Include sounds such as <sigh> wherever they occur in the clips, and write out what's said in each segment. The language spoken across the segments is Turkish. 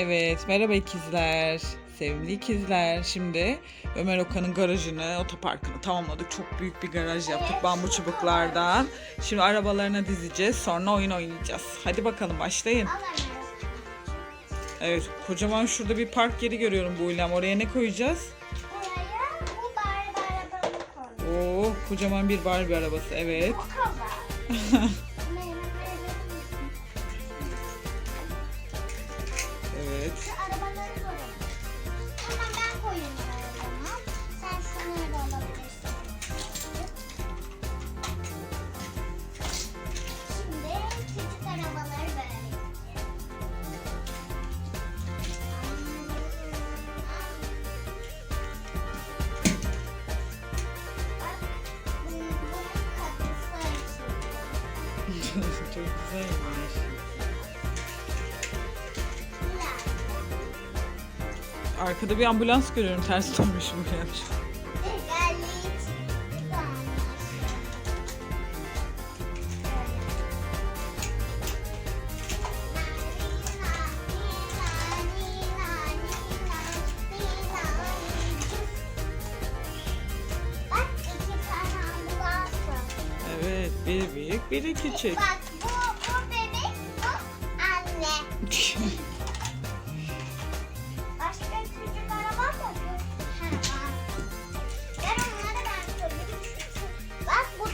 Evet, merhaba ikizler. Sevimli ikizler. Şimdi Ömer Okan'ın garajını, otoparkını tamamladık. Çok büyük bir garaj yaptık bambu çubuklardan. Şimdi arabalarına dizeceğiz. Sonra oyun oynayacağız. Hadi bakalım başlayın. Evet, kocaman şurada bir park yeri görüyorum bu ilham. Oraya ne koyacağız? Oo, kocaman bir Barbie arabası. Evet. Bu kadar. <laughs> Çok güzelmiş. Arkada bir ambulans görüyorum. Ters dönmüş bu ya. Evet, biri büyük, biri küçük. Bak bu, bu bebek, bu anne. <laughs> Başka küçük araba mı? Ha, var. Ver onları ben koyayım. Bak bu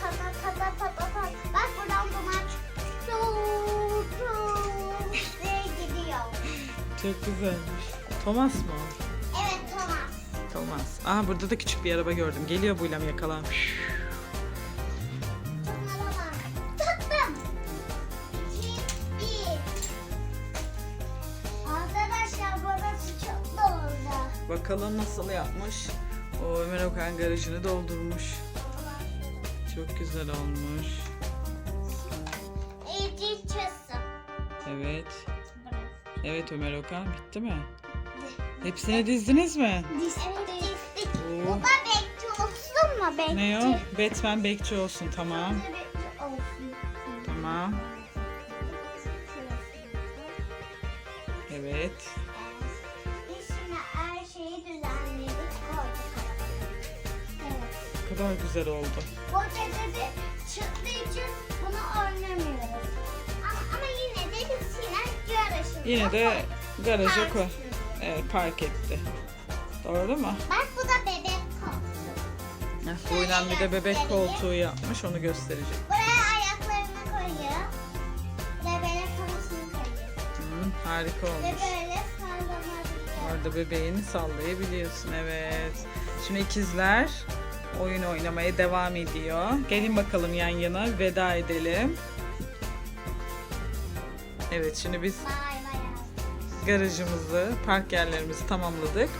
ta ta ta ta ta. Bak buradan duman çıkıyor. Diye gidiyor. Çok güzelmiş. Thomas mı? o? Evet Thomas. Thomas. Aa burada da küçük bir araba gördüm. Geliyor bu ilham yakalan. Bakalım nasıl yapmış. O Ömer Okan garajını doldurmuş. Çok güzel olmuş. Evet. Evet Ömer Okan bitti mi? Hepsini dizdiniz mi? Oo. Bu da bekçi olsun mu? Bekçi. Ne o? Batman bekçi olsun tamam. Bekçi olsun. Tamam. Evet. Kadar güzel oldu. Dedi çıktığı için bunu oynamıyoruz. Ama, ama yine de yine yarışımıza Yine de garaja koy. Evet park etti. Doğru mu? Bak bu da bebek koltuğu. Heh, Bu ilham bir de bebek koltuğu yapmış onu gösterecek. Buraya ayaklarını koyuyor. Ve böyle kafasını koyuyor. Hı, harika Ve olmuş. böyle sallanabiliyor. Orada bebeğini sallayabiliyorsun evet. Şimdi ikizler oyun oynamaya devam ediyor. Gelin bakalım yan yana veda edelim. Evet şimdi biz garajımızı, park yerlerimizi tamamladık.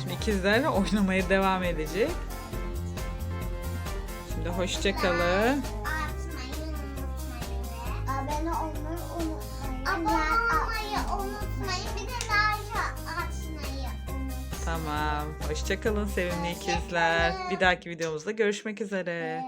Şimdi ikizler oynamaya devam edecek. Şimdi hoşçakalın. Abone olmayı unutmayın. Abone olmayı unutmayın. Bir de like. Tamam. Hoşçakalın sevimli ikizler. Bir dahaki videomuzda görüşmek üzere.